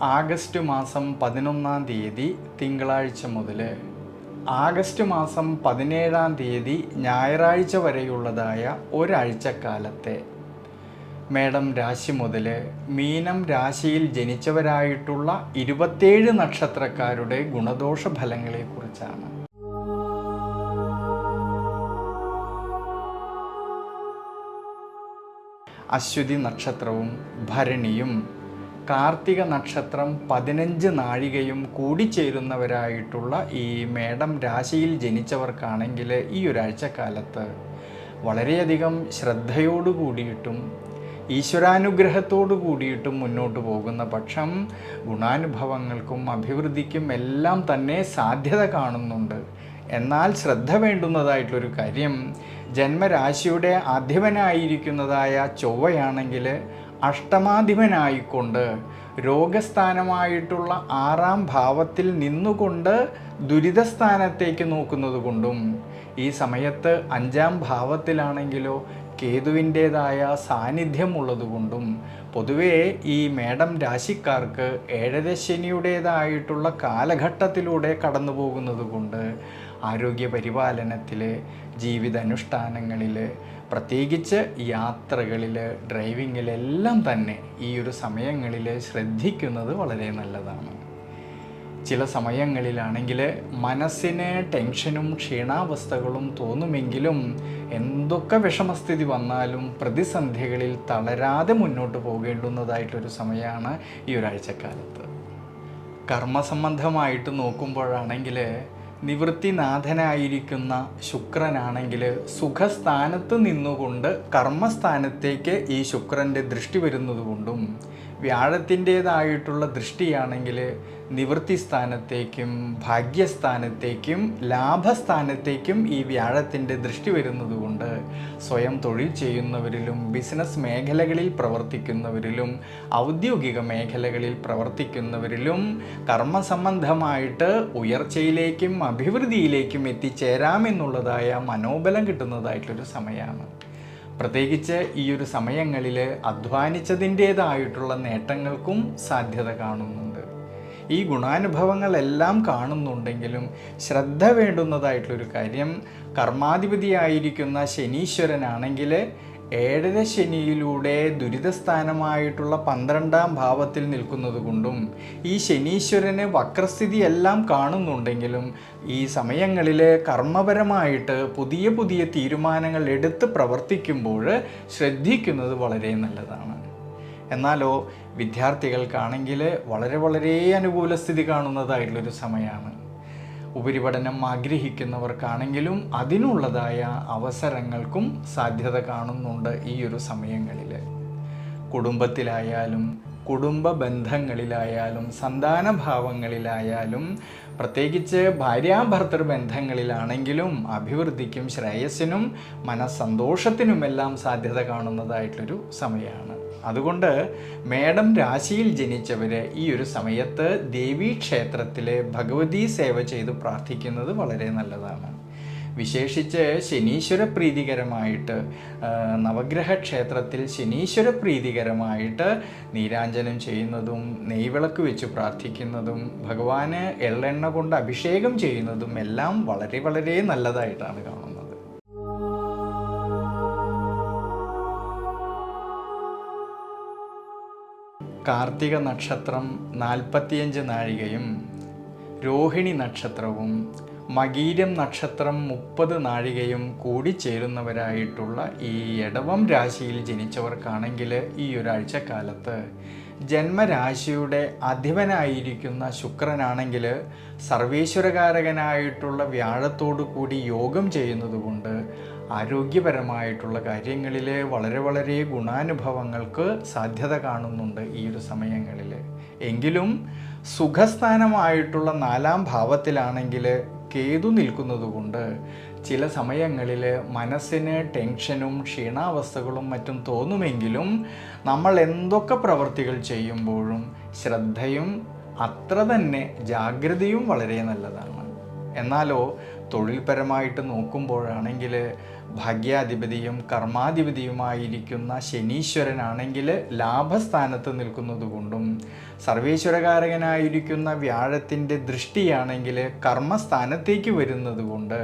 August മാസം പതിനൊന്നാം തീയതി തിങ്കളാഴ്ച മുതൽ ആഗസ്റ്റ് മാസം പതിനേഴാം തീയതി ഞായറാഴ്ച വരെയുള്ളതായ ഒരാഴ്ചക്കാലത്തെ. മേടം രാശി മുതൽ മീനം രാശിയിൽ ജനിച്ചവരായിട്ടുള്ള ഇരുപത്തേഴ് നക്ഷത്രക്കാരുടെ ഗുണദോഷ ഫലങ്ങളെക്കുറിച്ചാണ് അശ്വതി നക്ഷത്രവും ഭരണിയും കാർത്തിക നക്ഷത്രം പതിനഞ്ച് നാഴികയും കൂടിച്ചേരുന്നവരായിട്ടുള്ള ഈ മേടം രാശിയിൽ ജനിച്ചവർക്കാണെങ്കിൽ ഈ ഒരാഴ്ചക്കാലത്ത് വളരെയധികം ശ്രദ്ധയോടു കൂടിയിട്ടും ഈശ്വരാനുഗ്രഹത്തോടു കൂടിയിട്ടും മുന്നോട്ട് പോകുന്ന പക്ഷം ഗുണാനുഭവങ്ങൾക്കും അഭിവൃദ്ധിക്കും എല്ലാം തന്നെ സാധ്യത കാണുന്നുണ്ട്. എന്നാൽ ശ്രദ്ധ വേണ്ടുന്നതായിട്ടുള്ളൊരു കാര്യം ജന്മരാശിയുടെ അധിപനായിരിക്കുന്നതായ ചൊവ്വയാണെങ്കിൽ അഷ്ടമാധിപനായിക്കൊണ്ട് രോഗസ്ഥാനമായിട്ടുള്ള ആറാം ഭാവത്തിൽ നിന്നുകൊണ്ട് ദുരിതസ്ഥാനത്തേക്ക് നോക്കുന്നത് കൊണ്ടും ഈ സമയത്ത് അഞ്ചാം ഭാവത്തിലാണെങ്കിലോ കേതുവിന്റേതായ സാന്നിധ്യം ഉള്ളതുകൊണ്ടും പൊതുവേ ഈ മേടം രാശിക്കാർക്ക് ഏഴരശനിയുടേതായിട്ടുള്ള കാലഘട്ടത്തിലൂടെ കടന്നു പോകുന്നത് കൊണ്ട് ആരോഗ്യ പരിപാലനത്തിൽ ജീവിതാനുഷ്ഠാനങ്ങളിൽ പ്രത്യേകിച്ച് യാത്രകളിൽ ഡ്രൈവിങ്ങിലെല്ലാം തന്നെ ഈ ഒരു സമയങ്ങളിൽ ശ്രദ്ധിക്കുന്നത് വളരെ നല്ലതാണ്. ചില സമയങ്ങളിലാണെങ്കിൽ മനസ്സിന് ടെൻഷനും ക്ഷീണാവസ്ഥകളും തോന്നുമെങ്കിലും എന്തൊക്കെ വിഷമസ്ഥിതി വന്നാലും പ്രതിസന്ധികളിൽ തളരാതെ മുന്നോട്ട് പോകേണ്ടുന്നതായിട്ടൊരു സമയമാണ് ഈ ഒരാഴ്ചക്കാലത്ത്. കർമ്മസംബന്ധമായിട്ട് നോക്കുമ്പോഴാണെങ്കിൽ നിവൃത്തിനാഥനായിരിക്കുന്ന ശുക്രനാണെങ്കിൽ സുഖസ്ഥാനത്ത് നിന്നുകൊണ്ട് കർമ്മസ്ഥാനത്തേക്ക് ഈ ശുക്രന്റെ ദൃഷ്ടി വരുന്നത് കൊണ്ടും വ്യാഴത്തിന്റേതായിട്ടുള്ള ദൃഷ്ടിയാണെങ്കിൽ നിവൃത്തി സ്ഥാനത്തേക്കും ഭാഗ്യസ്ഥാനത്തേക്കും ലാഭസ്ഥാനത്തേക്കും ഈ വ്യാഴത്തിന്റെ ദൃഷ്ടി വരുന്നതുകൊണ്ട് സ്വയം തൊഴിൽ ചെയ്യുന്നവരിലും ബിസിനസ് മേഖലകളിൽ പ്രവർത്തിക്കുന്നവരിലും ഔദ്യോഗിക മേഖലകളിൽ പ്രവർത്തിക്കുന്നവരിലും കർമ്മസംബന്ധമായിട്ട് ഉയർച്ചയിലേക്കും അഭിവൃദ്ധിയിലേക്കും എത്തിച്ചേരാമെന്നുള്ളതായ മനോബലം കിട്ടുന്നതായിട്ടൊരു സമയമാണ്. പ്രത്യേകിച്ച് ഈ ഒരു സമയങ്ങളിൽ അധ്വാനിച്ചതിന്റേതായിട്ടുള്ള നേട്ടങ്ങൾക്കും സാധ്യത കാണുന്നുണ്ട്. ഈ ഗുണാനുഭവങ്ങളെല്ലാം കാണുന്നുണ്ടെങ്കിലും ശ്രദ്ധ വേണ്ടുന്നതായിട്ടുള്ളൊരു കാര്യം കർമാധിപതിയായിരിക്കുന്ന ശനീശ്വരനാണെങ്കിൽ ഏഴര ശനിയിലൂടെ ദുരിതസ്ഥാനമായിട്ടുള്ള പന്ത്രണ്ടാം ഭാവത്തിൽ നിൽക്കുന്നത് കൊണ്ടും ഈ ശനീശ്വരന് വക്രസ്ഥിതി എല്ലാം കാണുന്നുണ്ടെങ്കിലും ഈ സമയങ്ങളിൽ കർമ്മപരമായിട്ട് പുതിയ പുതിയ തീരുമാനങ്ങൾ എടുത്ത് പ്രവർത്തിക്കുമ്പോൾ ശ്രദ്ധിക്കുന്നത് വളരെ നല്ലതാണ്. എന്നാലോ വിദ്യാർത്ഥികൾക്കാണെങ്കിൽ വളരെ വളരെ അനുകൂല സ്ഥിതി കാണുന്നതായിട്ടുള്ളൊരു സമയമാണ്. ഉപരിപഠനം ആഗ്രഹിക്കുന്നവർക്കാണെങ്കിലും അതിനുള്ളതായ അവസരങ്ങൾക്കും സാധ്യത കാണുന്നുണ്ട് ഈ ഒരു സമയങ്ങളിൽ കുടുംബത്തിലായാലും കുടുംബ ബന്ധങ്ങളിലായാലും സന്താന ഭാവങ്ങളിലായാലും പ്രത്യേകിച്ച് ഭാര്യാഭർത്തൃ ബന്ധങ്ങളിലാണെങ്കിലും അഭിവൃദ്ധിക്കും ശ്രേയസ്സിനും മനസ്സന്തോഷത്തിനുമെല്ലാം സാധ്യത കാണുന്നതായിട്ടൊരു സമയമാണ് അതുകൊണ്ട് മേടം രാശിയിൽ ജനിച്ചവർ ഈ ഒരു സമയത്ത് ദേവീക്ഷേത്രത്തിലെ ഭഗവതി സേവ ചെയ്ത് പ്രാർത്ഥിക്കുന്നത് വളരെ നല്ലതാണ്. വിശേഷിച്ച് ശനീശ്വര പ്രീതികരമായിട്ട് നവഗ്രഹ ക്ഷേത്രത്തിൽ ശനീശ്വര പ്രീതികരമായിട്ട് നീരാഞ്ജനം ചെയ്യുന്നതും നെയ്വിളക്ക് വെച്ച് പ്രാർത്ഥിക്കുന്നതും ഭഗവാന് എള്ളെണ്ണ കൊണ്ട് അഭിഷേകം ചെയ്യുന്നതും എല്ലാം വളരെ വളരെ നല്ലതായിട്ടാണ് കാണുന്നത്. കാർത്തിക നക്ഷത്രം നാൽപ്പത്തിയഞ്ച് നാഴികയും രോഹിണി നക്ഷത്രവും മകീരം നക്ഷത്രം മുപ്പത് നാഴികയും കൂടി ചേരുന്നവരായിട്ടുള്ള ഈ ഇടവം രാശിയിൽ ജനിച്ചവർക്കാണെങ്കിൽ ഈ ഒരാഴ്ചക്കാലത്ത് ജന്മരാശിയുടെ അധിപനായിരിക്കുന്ന ശുക്രനാണെങ്കിൽ സർവേശ്വരകാരകനായിട്ടുള്ള വ്യാഴത്തോടു കൂടി യോഗം ചെയ്യുന്നതുകൊണ്ട് ആരോഗ്യപരമായിട്ടുള്ള കാര്യങ്ങളിൽ വളരെ വളരെ ഗുണാനുഭവങ്ങൾക്ക് സാധ്യത കാണുന്നുണ്ട് ഈ ഒരു സമയങ്ങളിൽ എങ്കിലും സുഖസ്ഥാനമായിട്ടുള്ള നാലാം ഭാവത്തിലാണെങ്കിൽ കേതു നിൽക്കുന്നതുകൊണ്ട് ചില സമയങ്ങളിൽ മനസ്സിന് ടെൻഷനും ക്ഷീണാവസ്ഥകളും മറ്റും തോന്നുമെങ്കിലും നമ്മൾ എന്തൊക്കെ പ്രവർത്തികൾ ചെയ്യുമ്പോഴും ശ്രദ്ധയും അത്ര തന്നെ ജാഗ്രതയും വളരെ നല്ലതാണ്. എന്നാലോ തൊഴിൽപരമായിട്ട് നോക്കുമ്പോഴാണെങ്കിൽ ഭാഗ്യാധിപതിയും കർമാധിപതിയുമായിരിക്കുന്ന ശനീശ്വരനാണെങ്കിൽ ലാഭസ്ഥാനത്ത് നിൽക്കുന്നത് കൊണ്ടും സർവേശ്വരകാരകനായിരിക്കുന്ന വ്യാഴത്തിന്റെ ദൃഷ്ടിയാണെങ്കിൽ കർമ്മസ്ഥാനത്തേക്ക് വരുന്നത് കൊണ്ട്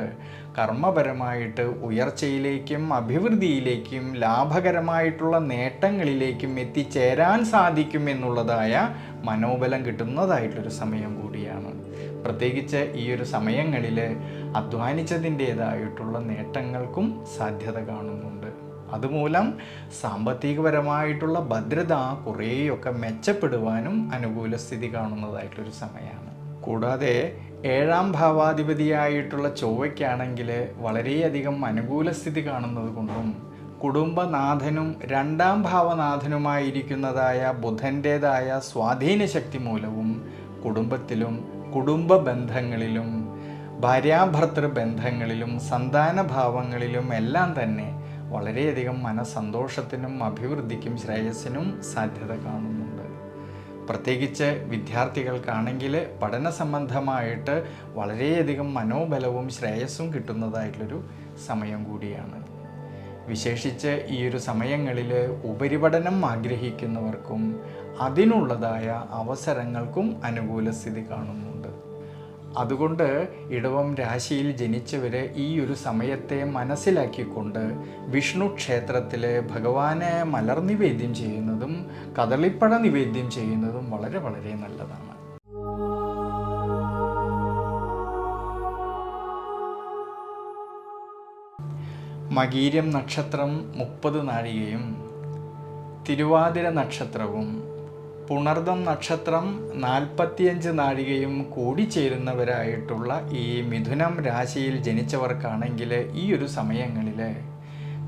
കർമ്മപരമായിട്ട് ഉയർച്ചയിലേക്കും അഭിവൃദ്ധിയിലേക്കും ലാഭകരമായിട്ടുള്ള നേട്ടങ്ങളിലേക്കും എത്തിച്ചേരാൻ സാധിക്കും എന്നുള്ളതായ മനോബലം കിട്ടുന്നതായിട്ടൊരു സമയം കൂടിയാണ്. പ്രത്യേകിച്ച് ഈ ഒരു സമയങ്ങളിൽ അധ്വാനിച്ചതിന്റേതായിട്ടുള്ള നേട്ടങ്ങൾക്കും സാധ്യത കാണുന്നുണ്ട്. അതുമൂലം സാമ്പത്തികപരമായിട്ടുള്ള ഭദ്രത കുറേയൊക്കെ മെച്ചപ്പെടുവാനും അനുകൂല സ്ഥിതി കാണുന്നതായിട്ടൊരു സമയമാണ് കൂടാതെ ഏഴാം ഭാവാധിപതിയായിട്ടുള്ള ചൊവ്വയ്ക്കാണെങ്കിൽ വളരെയധികം അനുകൂല സ്ഥിതി കാണുന്നത് കൊണ്ടും കുടുംബനാഥനും രണ്ടാം ഭാവനാഥനുമായിരിക്കുന്നതായ ബുധന്റേതായ സ്വാധീന ശക്തി മൂലവും കുടുംബത്തിലും കുടുംബ ബന്ധങ്ങളിലും ഭാര്യാഭർത്തൃ ബന്ധങ്ങളിലും സന്താന ഭാവങ്ങളിലും എല്ലാം തന്നെ വളരെയധികം മനസ്സന്തോഷത്തിനും അഭിവൃദ്ധിക്കും ശ്രേയസ്സിനും സാധ്യത കാണുന്നുണ്ട്. പ്രത്യേകിച്ച് വിദ്യാർത്ഥികൾക്കാണെങ്കിൽ പഠന സംബന്ധമായിട്ട് വളരെയധികം മനോബലവും ശ്രേയസ്സും കിട്ടുന്നതായിട്ടുള്ളൊരു സമയം കൂടിയാണ്. വിശേഷിച്ച് ഈ ഒരു സമയങ്ങളിൽ ഉപരിപഠനം ആഗ്രഹിക്കുന്നവർക്കും അതിനുള്ളതായ അവസരങ്ങൾക്കും അനുകൂല സ്ഥിതി കാണുന്നുണ്ട് അതുകൊണ്ട് ഇടവം രാശിയിൽ ജനിച്ചവരെ ഈ ഒരു സമയത്തെ മനസ്സിലാക്കിക്കൊണ്ട് വിഷ്ണു ക്ഷേത്രത്തിൽ ഭഗവാനെ മലർ നിവേദ്യം ചെയ്യുന്നതും കദളിപ്പഴ നിവേദ്യം ചെയ്യുന്നതും വളരെ വളരെ നല്ലതാണ്. മകീരം നക്ഷത്രം മുപ്പത് നാഴികയും തിരുവാതിര നക്ഷത്രവും പുണർദം നക്ഷത്രം നാൽപ്പത്തിയഞ്ച് നാഴികയും കൂടിച്ചേരുന്നവരായിട്ടുള്ള ഈ മിഥുനം രാശിയിൽ ജനിച്ചവർക്കാണെങ്കിൽ ഈ ഒരു സമയങ്ങളിൽ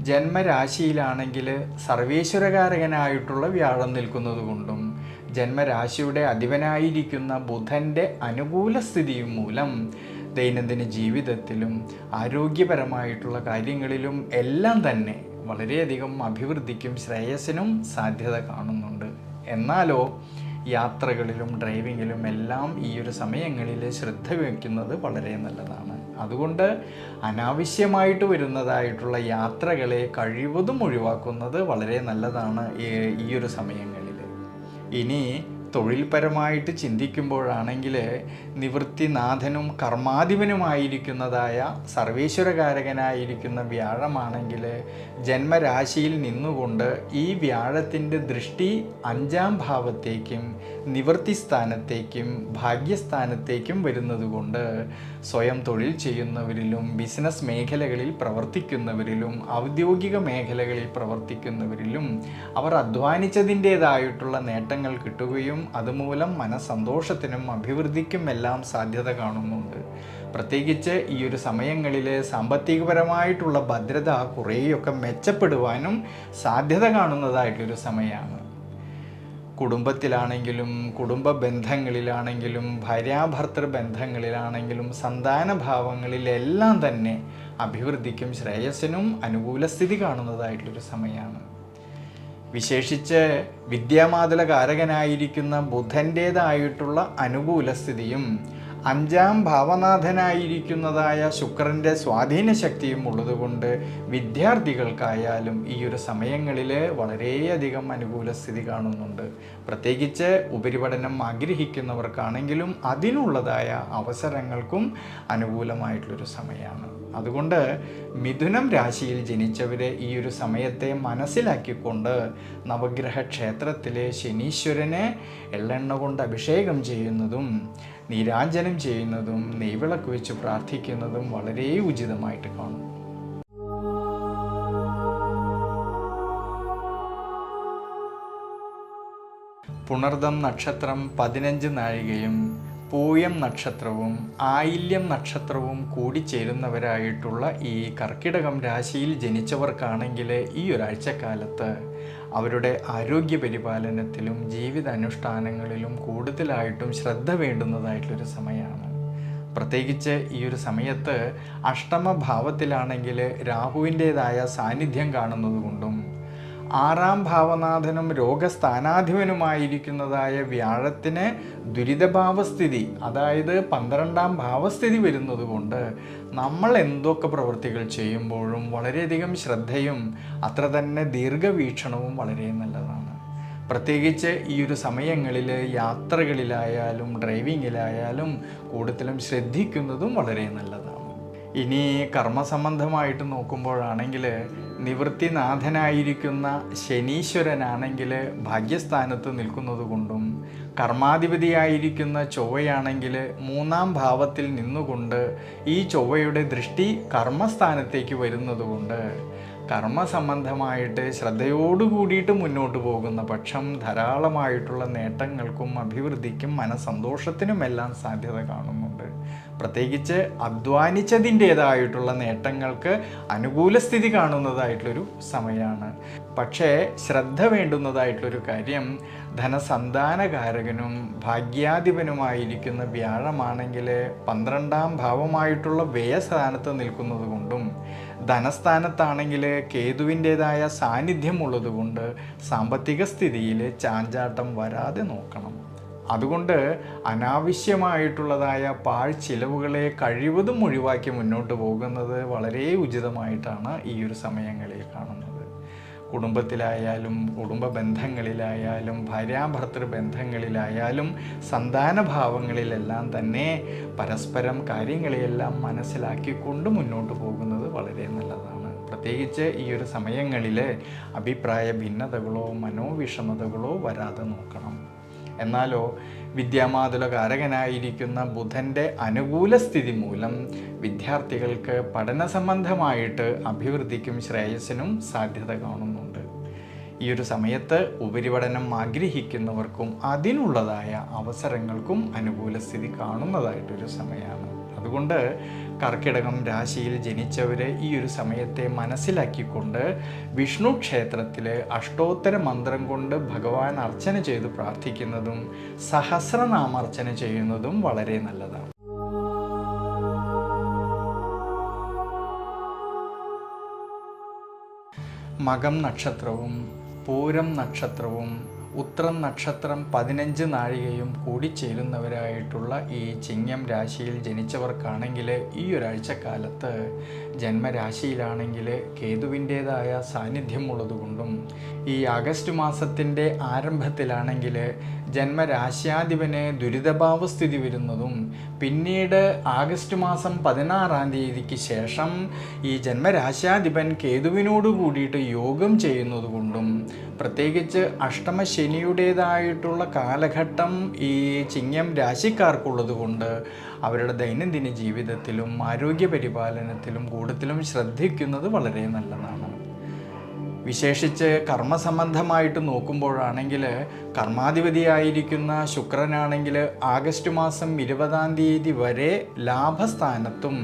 ജന്മരാശിയിലാണെങ്കിൽ സർവേശ്വരകാരകനായിട്ടുള്ള വ്യാഴം നിൽക്കുന്നത് കൊണ്ടും ജന്മരാശിയുടെ അധിപനായിരിക്കുന്ന ബുധന്റെ അനുകൂല സ്ഥിതിയും മൂലം ദൈനംദിന ജീവിതത്തിലും ആരോഗ്യപരമായിട്ടുള്ള കാര്യങ്ങളിലും എല്ലാം തന്നെ വളരെയധികം അഭിവൃദ്ധിക്കും ശ്രേയസിനും സാധ്യത കാണുന്നുണ്ട് എന്നാലോ യാത്രകളിലും ഡ്രൈവിങ്ങിലും എല്ലാം ഈ ഒരു സമയങ്ങളിൽ ശ്രദ്ധ വയ്ക്കുന്നത് വളരെ നല്ലതാണ്. അതുകൊണ്ട് അനാവശ്യമായിട്ട് വരുന്നതായിട്ടുള്ള യാത്രകളെ കഴിവതും ഒഴിവാക്കുന്നത് വളരെ നല്ലതാണ് ഈ- ഒരു സമയങ്ങളിൽ. ഇനി തൊഴിൽപരമായിട്ട് ചിന്തിക്കുമ്പോഴാണെങ്കിൽ നിവൃത്തിനാഥനും കർമാധിപനുമായിരിക്കുന്നതായ സർവേശ്വരകാരകനായിരിക്കുന്ന വ്യാഴമാണെങ്കിൽ ജന്മരാശിയിൽ നിന്നുകൊണ്ട് ഈ വ്യാഴത്തിന്റെ ദൃഷ്ടി അഞ്ചാം ഭാവത്തേക്കും നിവൃത്തി സ്ഥാനത്തേക്കും ഭാഗ്യസ്ഥാനത്തേക്കും വരുന്നത് കൊണ്ട് സ്വയം തൊഴിൽ ചെയ്യുന്നവരിലും ബിസിനസ് മേഖലകളിൽ പ്രവർത്തിക്കുന്നവരിലും ഔദ്യോഗിക മേഖലകളിൽ പ്രവർത്തിക്കുന്നവരിലും അവർ അധ്വാനിച്ചതിന്റേതായിട്ടുള്ള നേട്ടങ്ങൾ കിട്ടുകയും അതുമൂലം മനസ്സന്തോഷത്തിനും അഭിവൃദ്ധിക്കും എല്ലാം സാധ്യത കാണുന്നുണ്ട്. പ്രത്യേകിച്ച് ഈ ഒരു സമയങ്ങളിൽ സാമ്പത്തികപരമായിട്ടുള്ള ഭദ്രത കുറേയൊക്കെ മെച്ചപ്പെടുവാനും സാധ്യത കാണുന്നതായിട്ടൊരു സമയമാണ് കുടുംബത്തിലാണെങ്കിലും കുടുംബ ബന്ധങ്ങളിലാണെങ്കിലും ഭാര്യാഭർത്തൃ ബന്ധങ്ങളിലാണെങ്കിലും സന്താന ഭാവങ്ങളിലെല്ലാം തന്നെ അഭിവൃദ്ധിക്കും ശ്രേയസ്സിനും അനുകൂല സ്ഥിതി കാണുന്നതായിട്ടുള്ളൊരു സമയമാണ്. വിശേഷിച്ച് വിദ്യാമാതല കാരകനായിരിക്കുന്ന ബുധന്റേതായിട്ടുള്ള അനുകൂല സ്ഥിതിയും അഞ്ചാം ഭാവനാഥനായിരിക്കുന്നതായ ശുക്രന്റെ സ്വാധീന ശക്തിയും ഉള്ളതുകൊണ്ട് വിദ്യാർത്ഥികൾക്കായാലും ഈ ഒരു സമയങ്ങളിൽ വളരെയധികം അനുകൂല സ്ഥിതി കാണുന്നുണ്ട്. പ്രത്യേകിച്ച് ഉപരിപഠനം ആഗ്രഹിക്കുന്നവർക്കാണെങ്കിലും അതിനുള്ളതായ അവസരങ്ങൾക്കും അനുകൂലമായിട്ടുള്ളൊരു സമയമാണ് അതുകൊണ്ട് മിഥുനം രാശിയിൽ ജനിച്ചവരെ ഈ ഒരു സമയത്തെ മനസ്സിലാക്കിക്കൊണ്ട് നവഗ്രഹ ക്ഷേത്രത്തിലെ ശനീശ്വരനെ എള്ളെണ്ണ കൊണ്ട് അഭിഷേകം ചെയ്യുന്നതും നീരാഞ്ജനം ചെയ്യുന്നതും നെയ്വിളക്ക് വെച്ച് പ്രാർത്ഥിക്കുന്നതും വളരെ ഉചിതമായിട്ട് കാണും. പുണർദം നക്ഷത്രം പതിനഞ്ച് നാഴികയും പൂയം നക്ഷത്രവും ആയില്യം നക്ഷത്രവും കൂടിച്ചേരുന്നവരായിട്ടുള്ള ഈ കർക്കിടകം രാശിയിൽ ജനിച്ചവർക്കാണെങ്കിൽ ഈ ഒരാഴ്ചക്കാലത്ത് അവരുടെ ആരോഗ്യ പരിപാലനത്തിലും ജീവിത അനുഷ്ഠാനങ്ങളിലും കൂടുതലായിട്ടും ശ്രദ്ധ വേണ്ടുന്നതായിട്ടുള്ളൊരു സമയമാണ്. പ്രത്യേകിച്ച് ഈ ഒരു സമയത്ത് അഷ്ടമഭാവത്തിലാണെങ്കിൽ രാഹുവിന്റേതായ സാന്നിധ്യം കാണുന്നത് കൊണ്ടും ആറാം ഭാവനാഥനും രോഗസ്ഥാനാധിപനുമായിരിക്കുന്നതായ വ്യാഴത്തിന് ദുരിതഭാവസ്ഥിതി അതായത് പന്ത്രണ്ടാം ഭാവസ്ഥിതി വരുന്നത് കൊണ്ട് നമ്മൾ എന്തൊക്കെ പ്രവൃത്തികൾ ചെയ്യുമ്പോഴും വളരെയധികം ശ്രദ്ധയും അത്ര തന്നെ ദീർഘവീക്ഷണവും വളരെ നല്ലതാണ്. പ്രത്യേകിച്ച് ഈ ഒരു സമയങ്ങളിൽ യാത്രകളിലായാലും ഡ്രൈവിങ്ങിലായാലും കൂടുതലും ശ്രദ്ധിക്കുന്നതും വളരെ നല്ലതാണ്. ഇനി കർമ്മസംബന്ധമായിട്ട് നോക്കുമ്പോഴാണെങ്കിൽ നിവൃത്തിനാഥനായിരിക്കുന്ന ശനീശ്വരനാണെങ്കിൽ ഭാഗ്യസ്ഥാനത്ത് നിൽക്കുന്നത് കൊണ്ടും കർമാധിപതിയായിരിക്കുന്ന ചൊവ്വയാണെങ്കിൽ മൂന്നാം ഭാവത്തിൽ നിന്നുകൊണ്ട് ഈ ചൊവ്വയുടെ ദൃഷ്ടി കർമ്മസ്ഥാനത്തേക്ക് വരുന്നതുകൊണ്ട് കർമ്മസംബന്ധമായിട്ട് ശ്രദ്ധയോടു കൂടിയിട്ട് മുന്നോട്ട് പോകുന്ന പക്ഷം ധാരാളമായിട്ടുള്ള നേട്ടങ്ങൾക്കും അഭിവൃദ്ധിക്കും മനസന്തോഷത്തിനുമെല്ലാം സാധ്യത കാണുന്നുണ്ട്. പ്രത്യേകിച്ച് അധ്വാനിച്ചതിന്റേതായിട്ടുള്ള നേട്ടങ്ങൾക്ക് അനുകൂല സ്ഥിതി കാണുന്നതായിട്ടുള്ളൊരു സമയമാണ്. പക്ഷേ ശ്രദ്ധ വേണ്ടുന്നതായിട്ടുള്ളൊരു കാര്യം ധനസന്താനകാരകനും ഭാഗ്യാധിപനുമായിരിക്കുന്ന വ്യാഴമാണെങ്കിൽ പന്ത്രണ്ടാം ഭാവമായിട്ടുള്ള വ്യയസ്ഥാനത്ത് നിൽക്കുന്നത് കൊണ്ടും ധനസ്ഥാനത്താണെങ്കിൽ കേതുവിന്റേതായ സാന്നിധ്യമുള്ളതുകൊണ്ട് സാമ്പത്തിക സ്ഥിതിയിൽ ചാഞ്ചാട്ടം വരാതെ നോക്കണം. അതുകൊണ്ട് അനാവശ്യമായിട്ടുള്ളതായ പാഴ്ചിലവുകളെ കഴിവതും ഒഴിവാക്കി മുന്നോട്ട് പോകുന്നത് വളരെ ഉചിതമായിട്ടാണ് ഈ ഒരു സമയങ്ങളിൽ കാണുന്നത്. കുടുംബത്തിലായാലും കുടുംബ ബന്ധങ്ങളിലായാലും ഭാര്യാഭർത്തൃ ബന്ധങ്ങളിലായാലും സന്താനഭാവങ്ങളിലെല്ലാം തന്നെ പരസ്പരം കാര്യങ്ങളെയെല്ലാം മനസ്സിലാക്കിക്കൊണ്ട് മുന്നോട്ട് പോകുന്നത് വളരെ നല്ലതാണ്. പ്രത്യേകിച്ച് ഈ ഒരു സമയങ്ങളിൽ അഭിപ്രായ ഭിന്നതകളോ മനോവിഷമതകളോ വരാതെ നോക്കണം. എന്നാലോ വിദ്യാമാതുലകാരകനായിരിക്കുന്ന ബുധന്റെ അനുകൂല സ്ഥിതി മൂലം വിദ്യാർത്ഥികൾക്ക് പഠന സംബന്ധമായിട്ട് അഭിവൃദ്ധിക്കും ശ്രേയസ്സിനും സാധ്യത കാണുന്നുണ്ട്. ഈ ഒരു സമയത്ത് ഉപരിപഠനം ആഗ്രഹിക്കുന്നവർക്കും അതിനുള്ളതായ അവസരങ്ങൾക്കും അനുകൂല സ്ഥിതി കാണുന്നതായിട്ടൊരു സമയമാണ്. അതുകൊണ്ട് കർക്കിടകം രാശിയിൽ ജനിച്ചവർ ഈ ഒരു സമയത്തെ മനസ്സിലാക്കിക്കൊണ്ട് വിഷ്ണു ക്ഷേത്രത്തിൽ അഷ്ടോത്തര മന്ത്രം കൊണ്ട് ഭഗവാൻ അർച്ചന ചെയ്ത് പ്രാർത്ഥിക്കുന്നതും സഹസ്രനാമർച്ചന ചെയ്യുന്നതും വളരെ നല്ലതാണ്. മകം നക്ഷത്രവും പൂരം നക്ഷത്രവും ഉത്രം നക്ഷത്രം പതിനഞ്ച് നാഴികയും കൂടി ചേരുന്നവരായിട്ടുള്ള ഈ ചിങ്ങം രാശിയിൽ ജനിച്ചവർക്കാണെങ്കിൽ ഈ ഒരാഴ്ചക്കാലത്ത് ജന്മരാശിയിലാണെങ്കിൽ കേതുവിന്റേതായ സാന്നിധ്യം ഉള്ളതുകൊണ്ടും ഈ ആഗസ്റ്റ് മാസത്തിന്റെ ആരംഭത്തിലാണെങ്കിൽ ജന്മരാശ്യാധിപന് ദുരിതഭാവസ്ഥിതി വരുന്നതും പിന്നീട് ആഗസ്റ്റ് മാസം പതിനാറാം തീയതിക്ക് ശേഷം ഈ ജന്മരാശ്യാധിപൻ കേതുവിനോട് കൂടിയിട്ട് യോഗം ചെയ്യുന്നതുകൊണ്ടും പ്രത്യേകിച്ച് അഷ്ടമ ശനിയുടേതായിട്ടുള്ള കാലഘട്ടം ഈ ചിങ്ങം രാശിക്കാർക്കുള്ളത് കൊണ്ട് അവരുടെ ദൈനംദിന ജീവിതത്തിലും ആരോഗ്യ പരിപാലനത്തിലും കൂടുതലും ശ്രദ്ധിക്കുന്നത് വളരെ നല്ലതാണ്. വിശേഷിച്ച് കർമ്മസംബന്ധമായിട്ട് നോക്കുമ്പോഴാണെങ്കിൽ കർമാധിപതിയായിരിക്കുന്ന ശുക്രനാണെങ്കിൽ ആഗസ്റ്റ് മാസം ഇരുപതാം തീയതി വരെ ലാഭസ്ഥാനത്തും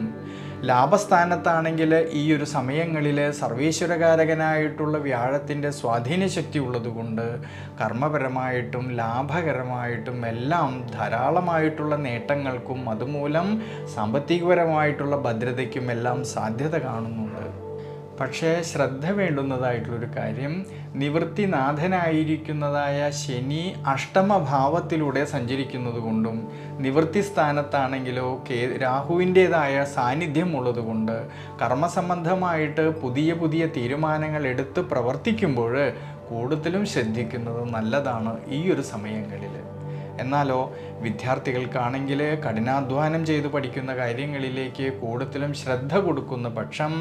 ലാഭസ്ഥാനത്താണെങ്കിൽ ഈ ഒരു സമയങ്ങളിൽ സർവീശ്വരകാരകനായിട്ടുള്ള വ്യാഴത്തിന്റെ സ്വാധീന ശക്തി ഉള്ളതുകൊണ്ട് കർമ്മപരമായിട്ടും ലാഭകരമായിട്ടും എല്ലാം ധാരാളമായിട്ടുള്ള നേട്ടങ്ങൾക്കും അതുമൂലം സാമ്പത്തികപരമായിട്ടുള്ള ഭദ്രതയ്ക്കും എല്ലാം സാധ്യത കാണുന്നുണ്ട്. പക്ഷേ ശ്രദ്ധ വേണ്ടുന്നതായിട്ടുള്ളൊരു കാര്യം നിവൃത്തിനാഥനായിരിക്കുന്നതായ ശനി അഷ്ടമഭാവത്തിലൂടെ സഞ്ചരിക്കുന്നത് കൊണ്ടും നിവൃത്തി സ്ഥാനത്താണെങ്കിലോ കേ രാഹുവിന്റേതായ സാന്നിധ്യം ഉള്ളതുകൊണ്ട് കർമ്മസംബന്ധമായിട്ട് പുതിയ പുതിയ തീരുമാനങ്ങൾ എടുത്ത് പ്രവർത്തിക്കുമ്പോൾ കൂടുതലും ശ്രദ്ധിക്കുന്നത് നല്ലതാണ് ഈ ഒരു സമയങ്ങളിൽ എന്നാലോ വിദ്യാർത്ഥികൾക്കാണെങ്കിൽ കഠിനാധ്വാനം ചെയ്ത് പഠിക്കുന്ന കാര്യങ്ങളിലേക്ക് കൂടുതലും ശ്രദ്ധ കൊടുക്കുന്ന പക്ഷം